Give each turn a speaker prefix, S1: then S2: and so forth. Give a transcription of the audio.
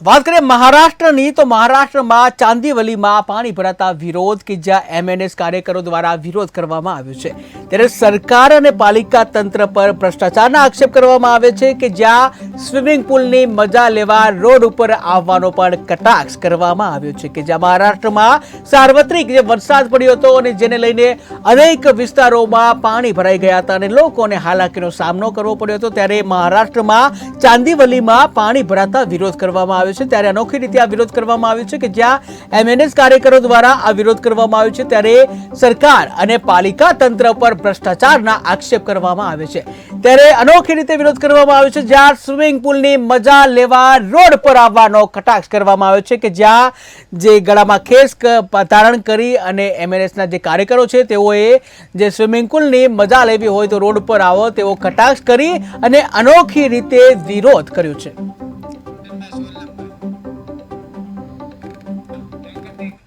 S1: વાત કરીએ મહારાષ્ટ્રની, તો મહારાષ્ટ્રમાં ચાંદીવલીમાં પાણી ભરાતા વિરોધ કે જ્યાં એમએનએસ કાર્યકરો દ્વારા વિરોધ કરવામાં આવ્યો છે. ત્યારે સરકાર અને પાલિકા તંત્ર પર ભ્રષ્ટાચારના આક્ષેપ કરવામાં આવે છે કે જ્યાં સ્વિમિંગ પુલની મજા લેવા રોડ ઉપર આવવાનો પણ કટાક્ષ કરવામાં આવ્યો છે કે જ્યાં મહારાષ્ટ્રમાં સાર્વત્રિક જે વરસાદ પડ્યો હતો અને જેને લઈને અનેક વિસ્તારોમાં પાણી ભરાઈ ગયા હતા અને લોકોને હાલાકીનો સામનો કરવો પડ્યો હતો, ત્યારે મહારાષ્ટ્રમાં ચાંદીવલીમાં પાણી ભરાતા વિરોધ કરવામાં આવ્યો છે ત્યારે અનોખી રીતે આ વિરોધ કરવામાં આવ્યો છે કે જ્યાં એમએનએસ કાર્યકરો દ્વારા આ વિરોધ કરવામાં આવ્યો છે ત્યારે સરકાર અને પાલિકા તંત્ર પર ભ્રષ્ટાચારના આક્ષેપ કરવામાં આવે છે. ત્યારે અનોખી રીતે વિરોધ કરવામાં આવ્યો છે જ્યાં સ્વિમિંગ પુલની મજા લેવા રોડ પર આવવાનો કટાક્ષ કરવામાં આવ્યો છે કે જ્યાં જે ગળામાં ખેસ ધારણ કરી અને એમએનએસના જે કાર્યકરો છે તેઓએ જે સ્વિમિંગ પુલની મજા લેવી હોય તો રોડ પર આવો તેવો કટાક્ષ કરી અને અનોખી રીતે વિરોધ કર્યો છે.